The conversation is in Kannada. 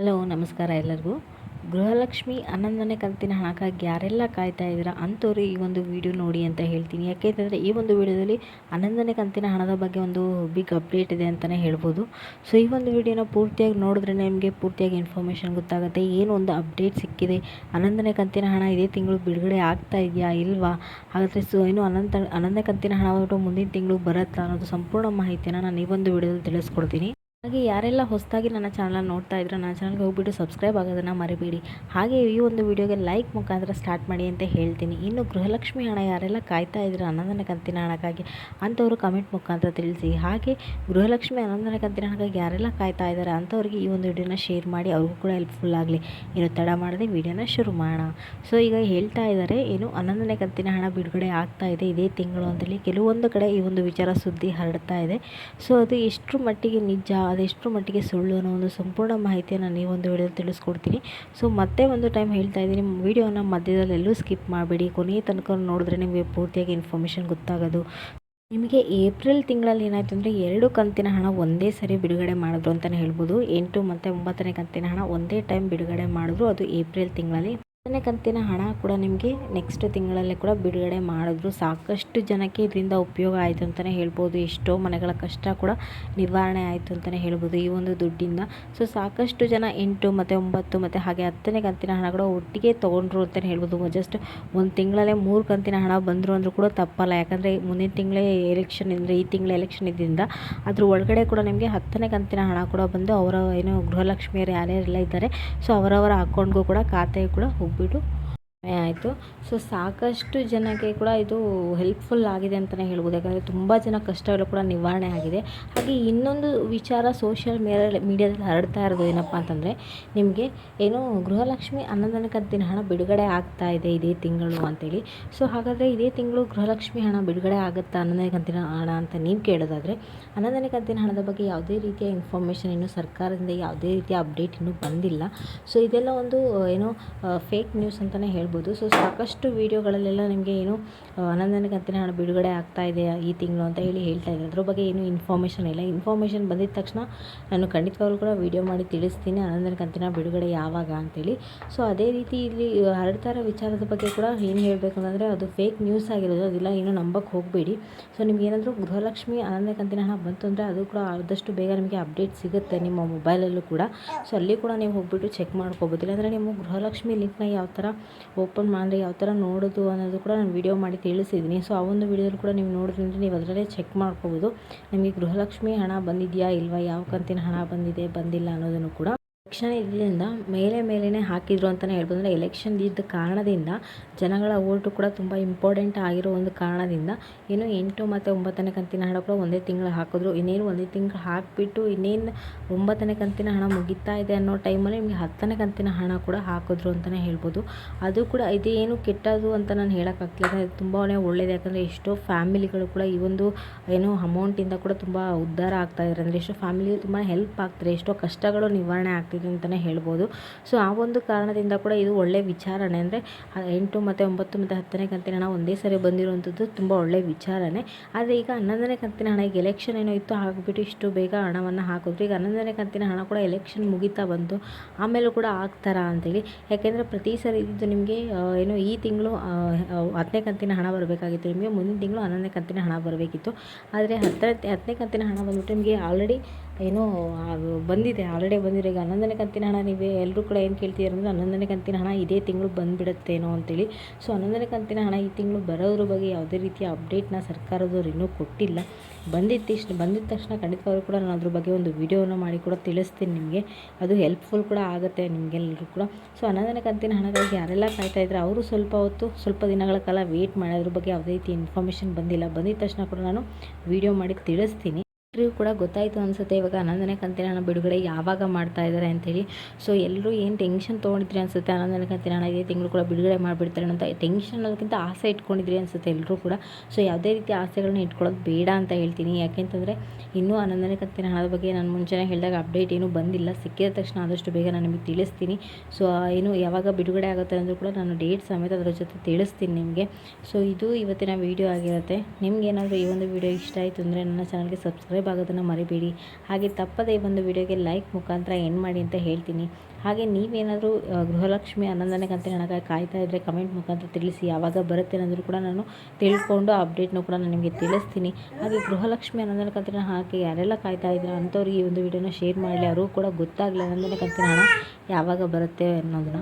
ಹಲೋ, ನಮಸ್ಕಾರ ಎಲ್ಲರಿಗೂ. ಗೃಹಲಕ್ಷ್ಮಿ ಹನ್ನೊಂದನೇ ಕಂತಿನ ಹಣಕ್ಕಾಗಿ ಯಾರೆಲ್ಲ ಕಾಯ್ತಾ ಇದ್ದೀರಾ ಅಂಥವ್ರು ಈ ಒಂದು ವಿಡಿಯೋ ನೋಡಿ ಅಂತ ಹೇಳ್ತೀನಿ. ಯಾಕೆಂತಂದರೆ ಈ ಒಂದು ವಿಡಿಯೋದಲ್ಲಿ ಹನ್ನೊಂದನೇ ಕಂತಿನ ಹಣದ ಬಗ್ಗೆ ಒಂದು ಬಿಗ್ ಅಪ್ಡೇಟ್ ಇದೆ ಅಂತಲೇ ಹೇಳ್ಬೋದು. ಸೊ ಈ ಒಂದು ವಿಡಿಯೋನ ಪೂರ್ತಿಯಾಗಿ ನೋಡಿದ್ರೆ ನಿಮಗೆ ಪೂರ್ತಿಯಾಗಿ ಇನ್ಫಾರ್ಮೇಷನ್ ಗೊತ್ತಾಗುತ್ತೆ. ಏನು ಒಂದು ಅಪ್ಡೇಟ್ ಸಿಕ್ಕಿದೆ? ಹನ್ನೊಂದನೇ ಕಂತಿನ ಹಣ ಇದೇ ತಿಂಗಳು ಬಿಡುಗಡೆ ಆಗ್ತಾ ಇದೆಯಾ ಇಲ್ವಾ? ಹಾಗಾದರೆ ಸೊ ಏನು ಅನಂತ ಹನ್ನೊಂದನೇ ಕಂತಿನ ಹಣ ಮುಂದಿನ ತಿಂಗಳು ಬರುತ್ತಾ ಅನ್ನೋದು ಸಂಪೂರ್ಣ ಮಾಹಿತಿಯನ್ನು ನಾನು ಈ ಒಂದು ವಿಡಿಯೋದಲ್ಲಿ ತಿಳಿಸ್ಕೊಡ್ತೀನಿ. ಹಾಗೆ ಯಾರೆಲ್ಲ ಹೊಸದಾಗಿ ನನ್ನ ಚಾನಲ್ ನೋಡ್ತಾ ಇದ್ರೆ ನನ್ನ ಚಾನಲ್ಗೆ ಹೋಗ್ಬಿಟ್ಟು ಸಬ್ಸ್ಕ್ರೈಬ್ ಆಗೋದನ್ನು ಮರಿಬೇಡಿ. ಹಾಗೆ ಈ ಒಂದು ವಿಡಿಯೋಗೆ ಲೈಕ್ ಮುಖಾಂತರ ಸ್ಟಾರ್ಟ್ ಮಾಡಿ ಅಂತ ಹೇಳ್ತೀನಿ. ಇನ್ನು ಗೃಹಲಕ್ಷ್ಮಿ ಹಣ ಯಾರೆಲ್ಲ ಕಾಯ್ತಾ ಇದ್ರೆ ಹನ್ನೊಂದನೇ ಕಂತಿನ ಹಣಕ್ಕಾಗಿ ಅಂಥವರು ಕಮೆಂಟ್ ಮುಖಾಂತರ ತಿಳಿಸಿ. ಹಾಗೆ ಗೃಹಲಕ್ಷ್ಮಿ ಹನ್ನೊಂದನೇ ಕಂತಿನ ಹಣಕ್ಕಾಗಿ ಯಾರೆಲ್ಲ ಕಾಯ್ತಾ ಇದ್ದಾರೆ ಅಂಥವ್ರಿಗೆ ಈ ಒಂದು ವಿಡಿಯೋನ ಶೇರ್ ಮಾಡಿ. ಅವ್ರಿಗೂ ಕೂಡ ಹೆಲ್ಪ್ಫುಲ್ ಆಗಲಿ. ಇನ್ನು ತಡ ಮಾಡದೆ ವಿಡಿಯೋನ ಶುರು ಮಾಡೋಣ. ಸೊ ಈಗ ಹೇಳ್ತಾ ಇದ್ದಾರೆ ಏನು ಹನ್ನೊಂದನೇ ಕಂತಿನ ಹಣ ಬಿಡುಗಡೆ ಆಗ್ತಾ ಇದೆ, ಇದೇ ತಿಂಗಳು ಅಂತೇಳಿ. ಕೆಲವೊಂದು ಕಡೆ ಈ ಒಂದು ವಿಚಾರ ಸುದ್ದಿ ಹರಡ್ತಾ ಇದೆ. ಸೊ ಅದು ಎಷ್ಟರ ಮಟ್ಟಿಗೆ ನಿಜ ಅದೆಷ್ಟರ ಮಟ್ಟಿಗೆ ಸುಳ್ಳು ಅನ್ನೋ ಒಂದು ಸಂಪೂರ್ಣ ಮಾಹಿತಿಯನ್ನು ನಾನು ಈ ಒಂದು ವಿಡಿಯೋದಲ್ಲಿ ತಿಳಿಸ್ಕೊಡ್ತೀನಿ. ಸೊ ಮತ್ತೆ ಒಂದು ಟೈಮ್ ಹೇಳ್ತಾ ಇದ್ದೀನಿ. ವಿಡಿಯೋನ ಮಧ್ಯದಲ್ಲಿ ಎಲ್ಲೂ ಸ್ಕಿಪ್ ಮಾಡಬೇಡಿ. ಕೊನೆಯ ತನಕ ನೋಡಿದ್ರೆ ನಿಮಗೆ ಪೂರ್ತಿಯಾಗಿ ಇನ್ಫಾರ್ಮೇಷನ್ ಗೊತ್ತಾಗೋದು. ನಿಮಗೆ ಏಪ್ರಿಲ್ ತಿಂಗಳಲ್ಲಿ ಏನಾಯಿತು ಅಂದರೆ ಎರಡು ಕಂತಿನ ಹಣ ಒಂದೇ ಸರಿ ಬಿಡುಗಡೆ ಮಾಡಿದ್ರು ಅಂತಲೇ ಹೇಳ್ಬೋದು. ಎಂಟು ಮತ್ತು ಒಂಬತ್ತನೇ ಕಂತಿನ ಹಣ ಒಂದೇ ಟೈಮ್ ಬಿಡುಗಡೆ ಮಾಡಿದ್ರು. ಅದು ಏಪ್ರಿಲ್ ತಿಂಗಳಲ್ಲಿ. ಹತ್ತನೇ ಕಂತಿನ ಹಣ ಕೂಡ ನಿಮಗೆ ನೆಕ್ಸ್ಟ್ ತಿಂಗಳಲ್ಲೇ ಕೂಡ ಬಿಡುಗಡೆ ಮಾಡಿದ್ರು. ಸಾಕಷ್ಟು ಜನಕ್ಕೆ ಇದರಿಂದ ಉಪಯೋಗ ಆಯಿತು ಅಂತಲೇ ಹೇಳ್ಬೋದು. ಎಷ್ಟೋ ಮನೆಗಳ ಕಷ್ಟ ಕೂಡ ನಿವಾರಣೆ ಆಯಿತು ಅಂತಲೇ ಹೇಳ್ಬೋದು ಈ ಒಂದು ದುಡ್ಡಿಂದ. ಸೊ ಸಾಕಷ್ಟು ಜನ ಎಂಟು ಮತ್ತು ಒಂಬತ್ತು ಮತ್ತು ಹಾಗೆ ಹತ್ತನೇ ಕಂತಿನ ಹಣ ಕೂಡ ಒಟ್ಟಿಗೆ ತೊಗೊಂಡ್ರು ಅಂತಲೇ ಹೇಳ್ಬೋದು. ಜಸ್ಟ್ ಒಂದು ತಿಂಗಳಲ್ಲೇ ಮೂರು ಕಂತಿನ ಹಣ ಬಂದರು ಅಂದರೂ ಕೂಡ ತಪ್ಪಲ್ಲ. ಯಾಕಂದರೆ ಮುಂದಿನ ತಿಂಗಳೇ ಎಲೆಕ್ಷನ್ ಅಂದರೆ ಈ ತಿಂಗಳ ಎಲೆಕ್ಷನ್ ಇದ್ದಿಂದ ಅದ್ರ ಒಳಗಡೆ ಕೂಡ ನಿಮಗೆ ಹತ್ತನೇ ಕಂತಿನ ಹಣ ಕೂಡ ಬಂದು ಅವರ ಏನು ಗೃಹಲಕ್ಷ್ಮಿಯರು ಯಾರ್ಯಾರೆಲ್ಲ ಇದ್ದಾರೆ. ಸೊ ಅವರವರ ಅಕೌಂಟ್ಗೂ ಕೂಡ ಖಾತೆಗೆ ಕೂಡ ಹೋಗ್ಬಿಟ್ಟು ಆಯಿತು. ಸೊ ಸಾಕಷ್ಟು ಜನಕ್ಕೆ ಕೂಡ ಇದು ಹೆಲ್ಪ್ಫುಲ್ ಆಗಿದೆ ಅಂತಲೇ ಹೇಳ್ಬೋದು. ಯಾಕಂದರೆ ತುಂಬ ಜನ ಕಷ್ಟಗಳು ಕೂಡ ನಿವಾರಣೆ ಆಗಿದೆ. ಹಾಗೆ ಇನ್ನೊಂದು ವಿಚಾರ ಸೋಷಿಯಲ್ ಮೀಡಿಯಾ ಮೀಡಿಯಾದಲ್ಲಿ ಹರಡ್ತಾ ಇರೋದು ಏನಪ್ಪ ಅಂತಂದರೆ, ನಿಮಗೆ ಏನು ಗೃಹಲಕ್ಷ್ಮಿ ಹನ್ನೊಂದನೇ ಕಂತಿನ ಹಣ ಬಿಡುಗಡೆ ಆಗ್ತಾ ಇದೆ ಇದೇ ತಿಂಗಳು ಅಂತೇಳಿ. ಸೊ ಹಾಗಾದರೆ ಇದೇ ತಿಂಗಳು ಗೃಹಲಕ್ಷ್ಮಿ ಹಣ ಬಿಡುಗಡೆ ಆಗುತ್ತಾ? ಹನ್ನೊಂದನೇ ಕಂತಿನ ಹಣ ಅಂತ ನೀವು ಕೇಳೋದಾದರೆ ಹನ್ನೊಂದನೇ ಕಂತಿನ ಹಣದ ಬಗ್ಗೆ ಯಾವುದೇ ರೀತಿಯ ಇನ್ಫಾರ್ಮೇಷನ್ ಇನ್ನೂ ಸರ್ಕಾರದಿಂದ ಯಾವುದೇ ರೀತಿಯ ಅಪ್ಡೇಟ್ ಇನ್ನೂ ಬಂದಿಲ್ಲ. ಸೊ ಇದೆಲ್ಲ ಒಂದು, ಏನು ಫೇಕ್ ನ್ಯೂಸ್ ಅಂತಲೇ ಹೇಳ್ಬೋದು. ಸೊ ಸಾಕಷ್ಟು ವೀಡಿಯೋಗಳಲ್ಲೆಲ್ಲ ನಿಮಗೆ ಏನು ಹನ್ನೊಂದನೇ ಕಂತಿನ ಹಣ ಬಿಡುಗಡೆ ಆಗ್ತಾ ಇದೆ ಈ ತಿಂಗಳು ಅಂತ ಹೇಳಿ ಹೇಳ್ತಾ ಇದ್ದಾರೆ. ಅದ್ರ ಬಗ್ಗೆ ಏನು ಇನ್ಫಾರ್ಮೇಷನ್ ಇಲ್ಲ. ಇನ್ಫಾರ್ಮೇಷನ್ ಬಂದಿದ ತಕ್ಷಣ ನಾನು ಖಂಡಿತವಾಗ್ಲೂ ಕೂಡ ವೀಡಿಯೋ ಮಾಡಿ ತಿಳಿಸ್ತೀನಿ ಹನ್ನೊಂದನೇ ಕಂತಿನ ಬಿಡುಗಡೆ ಯಾವಾಗ ಅಂತೇಳಿ. ಸೊ ಅದೇ ರೀತಿ ಇಲ್ಲಿ ಹರಡ್ತಾ ಇರೋ ವಿಚಾರದ ಬಗ್ಗೆ ಕೂಡ ಏನು ಹೇಳಬೇಕು ಅಂತಂದರೆ ಅದು ಫೇಕ್ ನ್ಯೂಸ್ ಆಗಿರೋದು, ಅದೆಲ್ಲ, ಏನೂ ನಂಬಕ್ಕೆ ಹೋಗಬೇಡಿ. ಸೊ ನಿಮ್ಗೆ ಏನಾದರೂ ಗೃಹಲಕ್ಷ್ಮಿ ಹನ್ನೊಂದನೇ ಕಂತಿನ ಹಣ ಬಂತು ಅಂದರೆ ಅದು ಕೂಡ ಆದಷ್ಟು ಬೇಗ ನಿಮಗೆ ಅಪ್ಡೇಟ್ ಸಿಗುತ್ತೆ ನಿಮ್ಮ ಮೊಬೈಲಲ್ಲೂ ಕೂಡ. ಸೊ ಅಲ್ಲಿ ಕೂಡ ನೀವು ಹೋಗ್ಬಿಟ್ಟು ಚೆಕ್ ಮಾಡ್ಕೋಬೋದು. ಇಲ್ಲಾಂದರೆ ನಿಮ್ಮ ಗೃಹಲಕ್ಷ್ಮಿ ಲಿಂಕ್ನ ಯಾವ ಥರ ಓಪನ್ ಮಾಡಿದ್ರೆ ಯಾವ ಥರ ನೋಡೋದು ಅನ್ನೋದು ಕೂಡ ನಾನು ವೀಡಿಯೋ ಮಾಡಿ ತಿಳಿಸಿದ್ದೀನಿ. ಸೊ ಆ ಒಂದು ವೀಡಿಯೋದಲ್ಲಿ ಕೂಡ ನೀವು ನೋಡಿದ್ರೆ ನೀವು ಅದರಲ್ಲೇ ಚೆಕ್ ಮಾಡ್ಕೋಬೋದು. ನಿಮಗೆ ಗೃಹಲಕ್ಷ್ಮಿ ಹಣ ಬಂದಿದೆಯಾ ಇಲ್ವಾ? ಯಾವ ಕಂತಿನ ಹಣ ಬಂದಿದೆ, ಬಂದಿಲ್ಲ ಅನ್ನೋದನ್ನು ಕೂಡ ಎಲೆಕ್ಷನ್ ಇದರಿಂದ ಮೇಲೆ ಮೇಲೆಯೇ ಹಾಕಿದ್ರು ಅಂತಲೇ ಹೇಳ್ಬೋದು. ಅಂದರೆ ಎಲೆಕ್ಷನ್ ಇದ್ದ ಕಾರಣದಿಂದ ಜನಗಳ ಓಟು ಕೂಡ ತುಂಬ ಇಂಪಾರ್ಟೆಂಟ್ ಆಗಿರೋ ಒಂದು ಕಾರಣದಿಂದ ಏನು ಎಂಟು ಮತ್ತು ಒಂಬತ್ತನೇ ಕಂತಿನ ಹಣ ಕೂಡ ಒಂದೇ ತಿಂಗಳು ಹಾಕಿದ್ರು. ಇನ್ನೇನು ಒಂದೇ ತಿಂಗಳು ಹಾಕಿಬಿಟ್ಟು ಇನ್ನೇನು ಒಂಬತ್ತನೇ ಕಂತಿನ ಹಣ ಮುಗಿತಾ ಇದೆ ಅನ್ನೋ ಟೈಮಲ್ಲಿ ನಿಮಗೆ ಹತ್ತನೇ ಕಂತಿನ ಹಣ ಕೂಡ ಹಾಕಿದ್ರು ಅಂತಲೇ ಹೇಳ್ಬೋದು. ಅದು ಕೂಡ ಇದೇನು ಕೆಟ್ಟದು ಅಂತ ನಾನು ಹೇಳೋಕ್ಕಾಗ್ತಿಲ್ಲ. ತುಂಬಾ ಒಳ್ಳೆಯದು ಯಾಕಂದರೆ ಎಷ್ಟೋ ಫ್ಯಾಮಿಲಿಗಳು ಕೂಡ ಈ ಒಂದು ಏನು ಅಮೌಂಟಿಂದ ಕೂಡ ತುಂಬ ಉದ್ಧಾರ ಆಗ್ತಾ ಅಂದರೆ ಎಷ್ಟೋ ಫ್ಯಾಮಿಲಿಗೆ ತುಂಬ ಹೆಲ್ಪ್ ಆಗ್ತಾರೆ. ಎಷ್ಟೋ ಕಷ್ಟಗಳು ನಿವಾರಣೆ ಆಗ್ತಿದೆ. ಅಂತಲೇ ಹೇಳ್ಬೋದು. ಸೊ ಆ ಒಂದು ಕಾರಣದಿಂದ ಕೂಡ ಇದು ಒಳ್ಳೆಯ ವಿಚಾರಣೆ ಅಂದರೆ ಎಂಟು ಮತ್ತು ಒಂಬತ್ತು ಮತ್ತು ಹತ್ತನೇ ಕಂತಿನ ಹಣ ಒಂದೇ ಸರಿ ಬಂದಿರುವಂಥದ್ದು ತುಂಬ ಒಳ್ಳೆಯ ವಿಚಾರಣೆ. ಆದರೆ ಈಗ ಹನ್ನೊಂದನೇ ಕಂತಿನ ಹಣ ಈಗ ಎಲೆಕ್ಷನ್ ಏನೋ ಇತ್ತು, ಹಾಕಿಬಿಟ್ಟು ಇಷ್ಟು ಬೇಗ ಹಣವನ್ನು ಹಾಕಿದ್ರು. ಈಗ ಹನ್ನೊಂದನೇ ಕಂತಿನ ಹಣ ಕೂಡ ಎಲೆಕ್ಷನ್ ಮುಗಿತಾ ಬಂತು. ಆಮೇಲೂ ಕೂಡ ಆಗ್ತಾರಾ ಅಂತೇಳಿ. ಯಾಕೆಂದರೆ ಪ್ರತಿ ಸರಿ ಇದು ನಿಮಗೆ ಏನು ಈ ತಿಂಗಳು ಹತ್ತನೇ ಕಂತಿನ ಹಣ ಬರಬೇಕಾಗಿತ್ತು. ನಿಮಗೆ ಮುಂದಿನ ತಿಂಗಳು ಹನ್ನೊಂದನೇ ಕಂತಿನ ಹಣ ಬರಬೇಕಿತ್ತು. ಆದರೆ ಹತ್ತನೇ ಹತ್ತನೇ ಕಂತಿನ ಹಣ ಬಂದ್ಬಿಟ್ಟು ನಿಮಗೆ ಆಲ್ರೆಡಿ ಏನೋ, ಅದು ಬಂದಿದೆ ಆಲ್ರೆಡಿ ಬಂದಿದೆ. ಈಗ ಹನ್ನೊಂದನೇ ಕಂತಿನ ಹಣ ನೀವೇ ಎಲ್ಲರೂ ಕೂಡ ಏನು ಕೇಳ್ತಿದ್ದಾರೆ ಅಂದರೆ, ಹನ್ನೊಂದನೇ ಕಂತಿನ ಹಣ ಇದೇ ತಿಂಗಳು ಬಂದುಬಿಡುತ್ತೇನೋ ಅಂತೇಳಿ. ಸೊ ಹನ್ನೊಂದನೇ ಕಂತಿನ ಹಣ ಈ ತಿಂಗಳು ಬರೋದ್ರ ಬಗ್ಗೆ ಯಾವುದೇ ರೀತಿಯ ಅಪ್ಡೇಟ್ನ ಸರ್ಕಾರದವ್ರು ಇನ್ನೂ ಕೊಟ್ಟಿಲ್ಲ. ಬಂದಿದ್ದ ಬಂದಿದ ತಕ್ಷಣ ಖಂಡಿತವಾಗ್ಲೂ ಕೂಡ ನಾನು ಅದ್ರ ಬಗ್ಗೆ ಒಂದು ವಿಡಿಯೋನ ಮಾಡಿ ಕೂಡ ತಿಳಿಸ್ತೀನಿ ನಿಮಗೆ. ಅದು ಹೆಲ್ಪ್ಫುಲ್ ಕೂಡ ಆಗುತ್ತೆ ನಿಮಗೆಲ್ಲರೂ ಕೂಡ. ಸೊ ಹನ್ನೊಂದನೇ ಕಂತಿನ ಹಣಗಾಗಿ ಯಾರೆಲ್ಲ ಕಾಯ್ತಾ ಇದ್ದಾರೆ ಅವರು ಸ್ವಲ್ಪ ಹೊತ್ತು, ಸ್ವಲ್ಪ ದಿನಗಳ ಕಾಲ ವೇಟ್ ಮಾಡಿ ಅದ್ರ ಬಗ್ಗೆ ಯಾವುದೇ ರೀತಿ ಇನ್ಫಾರ್ಮೇಷನ್ ಬಂದಿಲ್ಲ. ಬಂದಿದ್ದ ತಕ್ಷಣ ಕೂಡ ನಾನು ವಿಡಿಯೋ ಮಾಡಿ ತಿಳಿಸ್ತೀನಿ. ಎಲ್ರಿಗೂ ಕೂಡ ಗೊತ್ತಾಯಿತು ಅನಿಸುತ್ತೆ. ಇವಾಗ ಅನಂದನೇ ಕಂತಿನ ಬಿಡುಗಡೆ ಯಾವಾಗ ಮಾಡ್ತಾ ಇದ್ದಾರೆ ಅಂತೇಳಿ. ಸೊ ಎಲ್ಲರೂ ಏನು ಟೆನ್ಷನ್ ತೊಗೊಂಡಿದ್ರಿ ಅನಿಸುತ್ತೆ? ಹನ್ನೊಂದನೇ ಕಂತಿನ ಇದೇ ತಿಂಗಳು ಕೂಡ ಬಿಡುಗಡೆ ಮಾಡಿಬಿಡ್ತಾರೆ ಅಂತ ಟೆನ್ಷನ್ ಅನ್ನೋದಕ್ಕಿಂತ ಆಸೆ ಇಟ್ಕೊಂಡಿದ್ರಿ ಅನಿಸುತ್ತೆ ಎಲ್ಲರೂ ಕೂಡ. ಸೊ ಯಾವುದೇ ರೀತಿ ಆಸೆಗಳನ್ನ ಇಟ್ಕೊಳ್ಳೋದು ಬೇಡ ಅಂತ ಹೇಳ್ತೀನಿ. ಯಾಕೆಂತಂದರೆ, ಇನ್ನೂ ಹನ್ನೊಂದನೇ ಕಂತಿನ ಬಗ್ಗೆ ನಾನು ಮುಂಚೆನೇ ಹೇಳಿದಾಗ ಅಪ್ಡೇಟ್ ಏನೂ ಬಂದಿಲ್ಲ. ಸಿಕ್ಕಿದ ತಕ್ಷಣ ಆದಷ್ಟು ಬೇಗ ನಾನು ನಿಮಗೆ ತಿಳಿಸ್ತೀನಿ. ಸೊ ಏನು ಯಾವಾಗ ಬಿಡುಗಡೆ ಆಗುತ್ತೆ ಅಂದರೂ ಕೂಡ ನಾನು ಡೇಟ್ ಸಮೇತ ಅದರ ಜೊತೆ ತಿಳಿಸ್ತೀನಿ ನಿಮಗೆ. ಸೊ ಇದು ಇವತ್ತಿನ ವೀಡಿಯೋ ಆಗಿರುತ್ತೆ. ನಿಮ್ಗೆ ಏನಾದರೂ ಈ ಒಂದು ವೀಡಿಯೋ ಇಷ್ಟ ಆಯಿತು ಅಂದರೆ ನನ್ನ ಚಾನಲ್ಗೆ ಸಬ್ಸ್ಕ್ರೈಬ್ ಆಗೋದನ್ನು ಮರಿಬೇಡಿ. ಹಾಗೆ ತಪ್ಪದೇ ಒಂದು ವಿಡಿಯೋಗೆ ಲೈಕ್ ಮುಖಾಂತರ ಎಂಡ್ ಮಾಡಿ ಅಂತ ಹೇಳ್ತೀನಿ. ಹಾಗೆ ನೀವೇನಾದರೂ ಗೃಹಲಕ್ಷ್ಮಿ ಹನ್ನೊಂದನೇ ಕಂತಿನ ಹಣಕ್ಕಾಗಿ ಕಾಯ್ತಾ ಇದ್ದರೆ ಕಮೆಂಟ್ ಮುಖಾಂತರ ತಿಳಿಸಿ. ಯಾವಾಗ ಬರುತ್ತೆ ಅನ್ನೋದು ಕೂಡ ನಾನು ತಿಳ್ಕೊಂಡು ಅಪ್ಡೇಟ್ನೂ ಕೂಡ ನಾನು ನಿಮಗೆ ತಿಳಿಸ್ತೀನಿ. ಹಾಗೆ ಗೃಹಲಕ್ಷ್ಮಿ ಹನ್ನೊಂದನೇ ಕಂತಿನ ಹಣಕ್ಕೆ ಯಾರೆಲ್ಲ ಕಾಯ್ತಾ ಇದ್ದಾರೆ ಅಂಥವ್ರಿಗೆ ಈ ಒಂದು ವಿಡಿಯೋನ ಶೇರ್ ಮಾಡಲಿ. ಅವರು ಕೂಡ ಗೊತ್ತಾಗಲಿ ಹನ್ನೊಂದನೇ ಕಂತಿನ ಹಣ ಯಾವಾಗ ಬರುತ್ತೆ ಅನ್ನೋದನ್ನ.